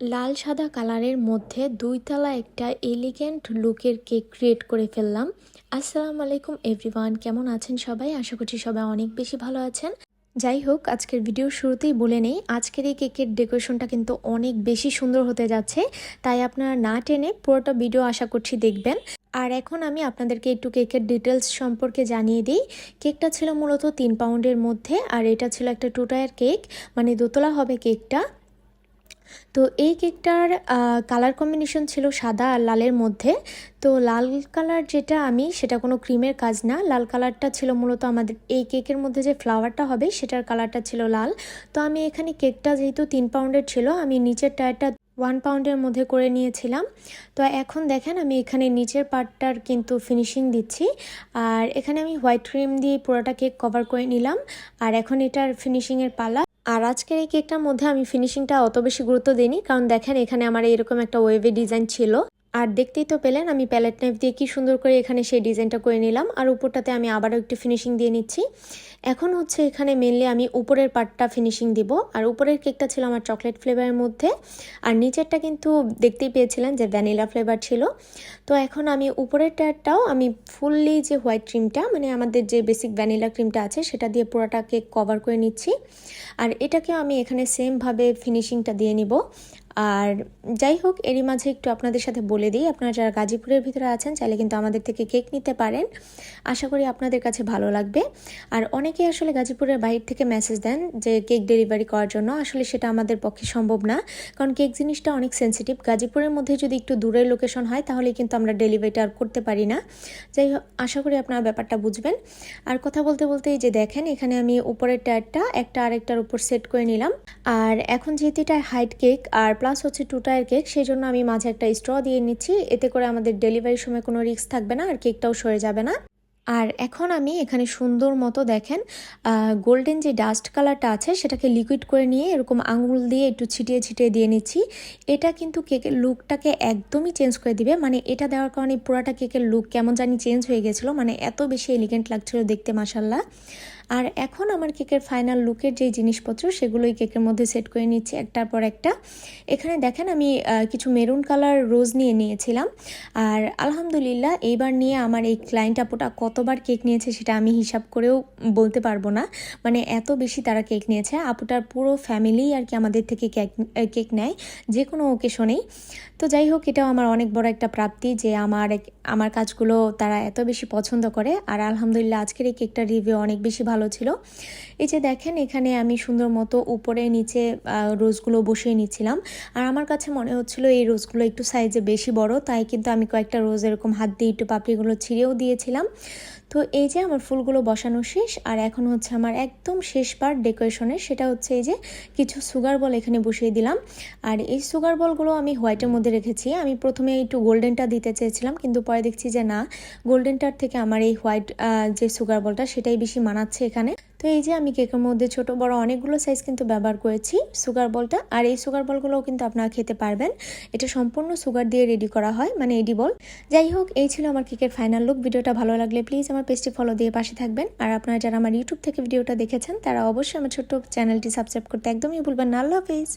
লাল সাদা কালারের মধ্যে দুইতলা একটা এলিগেন্ট লুকের কেক ক্রিয়েট করে ফেললাম। আসসালামু আলাইকুম এভরিওয়ান কেমন আছেন সবাই? আশা করছি সবাই অনেক বেশি ভালো আছেন। যাই হোক, আজকের ভিডিওর শুরুতেই বলে নেই, আজকের এই কেকের ডেকোরেশনটা কিন্তু অনেক বেশি সুন্দর হতে যাচ্ছে, তাই আপনারা না টেনে পুরোটা ভিডিও আশা করছি দেখবেন। আর এখন আমি আপনাদেরকে একটু কেকের ডিটেলস সম্পর্কে জানিয়ে দিই। কেকটা ছিল মূলত তিন পাউন্ডের মধ্যে, আর এটা ছিল একটা টু টায়ার কেক মানে দোতলা হবে কেকটা তো এই কেকটার কালার কম্বিনেশন ছিল সাদা আর লালের মধ্যে। তো লাল কালার যেটা আমি, সেটা কোনো ক্রিমের কাজ না। লাল কালারটা ছিল মূলত আমাদের, এই কেকের মধ্যে যে ফ্লাওয়ারটা হবে, সেটার কালারটা ছিল লাল। তো আমি এখানে কেকটা যেহেতু তিন পাউন্ডের ছিল, আমি নিচের টায়ারটা ওয়ান পাউন্ডের মধ্যে করে নিয়েছিলাম। তো এখন দেখেন, আমি এখানে নিচের পার্টটার কিন্তু ফিনিশিং দিচ্ছি। আর এখানে আমি হোয়াইট ক্রিম দিয়ে পুরোটা কেক কভার করে নিলাম। আর এখন এটার ফিনিশিংয়ের পালা আর আজকের এই কেকটার মধ্যে আমি ফিনিশিংটা অত বেশি গুরুত্ব দিইনি, কারণ দেখেন এখানে আমার এরকম একটা ওয়েভে ডিজাইন ছিল। আর দেখতেই তো পেলেন আমি প্যালেট নাইফ দিয়ে কি সুন্দর করে এখানে সেই ডিজাইনটা করে নিলাম। আর উপরটাতে আমি আবারও একটু ফিনিশিং দিয়ে নিচ্ছি। এখন হচ্ছে এখানে মেনলি আমি উপরের পার্টটা ফিনিশিং দিব। আর উপরের কেকটা ছিল আমার চকলেট ফ্লেভারের মধ্যে। আর নিচেরটা কিন্তু দেখতেই পেয়েছিলেন যে ভ্যানিলা ফ্লেভার ছিল। তো এখন আমি উপরের টায়ারটাও আমি ফুললি যে হোয়াইট ক্রিমটা মানে আমাদের যে বেসিক ভ্যানিলা ক্রিমটা আছে, সেটা দিয়ে পুরোটা কেক কভার করে নিচ্ছি। আর এটাকেও আমি এখানে সেমভাবে ফিনিশিংটা দিয়ে নিব। আর যাই হোক, এরই মাঝে একটু আপনাদের সাথে বলে দিই, আপনারা যারা গাজীপুরের ভিতরে আছেন, চাইলে কিন্তু আমাদের থেকে কেক নিতে পারেন। আশা করি আপনাদের কাছে ভালো লাগবে। আর অনেকেই আসলে গাজীপুরের বাইরে থেকে মেসেজ দেন যে কেক ডেলিভারি করার জন্য। আসলে সেটা আমাদের পক্ষে সম্ভব না, কারণ কেক জিনিসটা অনেক সেন্সিটিভ গাজীপুরের মধ্যে যদি একটু দূরের লোকেশন হয় তাহলে কিন্তু আমরা ডেলিভারিটা আর করতে পারি না। যাই হোক, আশা করি আপনারা ব্যাপারটা বুঝবেন। আর কথা বলতে বলতে যে দেখেন, এখানে আমি উপরের টায়ারটা একটা আরেকটার উপর সেট করে নিলাম। আর এখন যেহেতু এটা হাইট কেক আর প্লাস হচ্ছে টু টায়ার কেক সেই জন্য আমি মাঝে একটা স্ট্র দিয়ে নিচ্ছি। এতে করে আমাদের ডেলিভারির সময় কোনো রিস্ক থাকবে না আর কেকটাও সরে যাবে না। আর এখন আমি এখানে সুন্দর মতো দেখেন গোল্ডেন যে ডাস্ট কালারটা আছে, সেটাকে লিকুইড করে নিয়ে এরকম আঙুল দিয়ে একটু ছিটিয়ে ছিটিয়ে দিয়ে নিচ্ছি। এটা কিন্তু কেকের লুকটাকে একদমই চেঞ্জ করে দিবে। মানে এটা দেওয়ার কারণে পুরাটা কেকের লুক কেমন জানি চেঞ্জ হয়ে গেছিল। মানে এত বেশি এলিগেন্ট লাগছিল দেখতে মাসাল্লাহ আর এখন আমার কেকের ফাইনাল লুকের যে জিনিসপত্র, সেগুলোই কেকের মধ্যে সেট করে নিচ্ছি একটার পর একটা। এখানে দেখেন আমি কিছু মেরুন কালার রোজ নিয়ে নিয়েছিলাম। আর আলহামদুলিল্লাহ, এইবার নিয়ে আমার এই ক্লায়েন্ট আপুটা কতবার কেক নিয়েছে সেটা আমি হিসাব করেও বলতে পারব না। মানে এত বেশি তারা কেক নিয়েছে, আপুটার পুরো ফ্যামিলি আর কি আমাদের থেকে কেক কেক নেয়, যে কোনো ওকেশনেই তো যাই হোক, এটাও আমার অনেক বড় একটা প্রাপ্তি যে আমার আমার কাজগুলো তারা এত বেশি পছন্দ করে। আর আলহামদুলিল্লাহ, আজকের এই কেকটার রিভিউ অনেক বেশি ভালো ছিল। এই যে দেখেন, এখানে আমি সুন্দর মতো উপরে, নিচে রোজগুলো বসিয়ে নিচ্ছিলাম। আর আমার কাছে মনে হচ্ছিল এই রোজগুলো একটু সাইজে বেশি বড়, তাই কিন্তু আমি কয়েকটা রোজ এরকম হাত দিয়ে একটু পাপড়িগুলো ছিঁড়েও দিয়েছিলাম। তো এই যে আমার ফুলগুলো বসানো শেষ, আর এখন হচ্ছে আমার একদম শেষ পার্ট ডেকোরেশনের সেটা হচ্ছে এই যে কিছু সুগার বল এখানে বসিয়ে দিলাম। আর এই সুগার বলগুলো আমি হোয়াইটের মধ্যে রেখেছি। আমি প্রথমে একটু গোল্ডেনটা দিতে চেয়েছিলাম, কিন্তু পরে দেখছি যে না গোল্ডেনটার থেকে আমার এই হোয়াইট যে সুগার বলটা সেটাই বেশি মানাচ্ছে এখানে। তো এই যে আমি কেকের মধ্যে ছোট, বড় অনেকগুলো সাইজ কিন্তু ব্যবহার করেছি সুগার বলটা আর এই সুগার বলগুলোও কিন্তু আপনারা খেতে পারবেন। এটা সম্পূর্ণ সুগার দিয়ে রেডি করা হয় মানে এডিবল যাই হোক, এই ছিল আমার কেকের ফাইনাল লুক ভিডিওটা ভালো লাগলে প্লিজ আমার পেজটি ফলো দিয়ে পাশে থাকবেন। আর আপনারা যারা আমার ইউটিউব থেকে ভিডিওটা দেখেছেন, তারা অবশ্যই আমার ছোট্ট চ্যানেলটি সাবস্ক্রাইব করতে একদমই ভুলবেন না। আল্লাহ হাফিজ।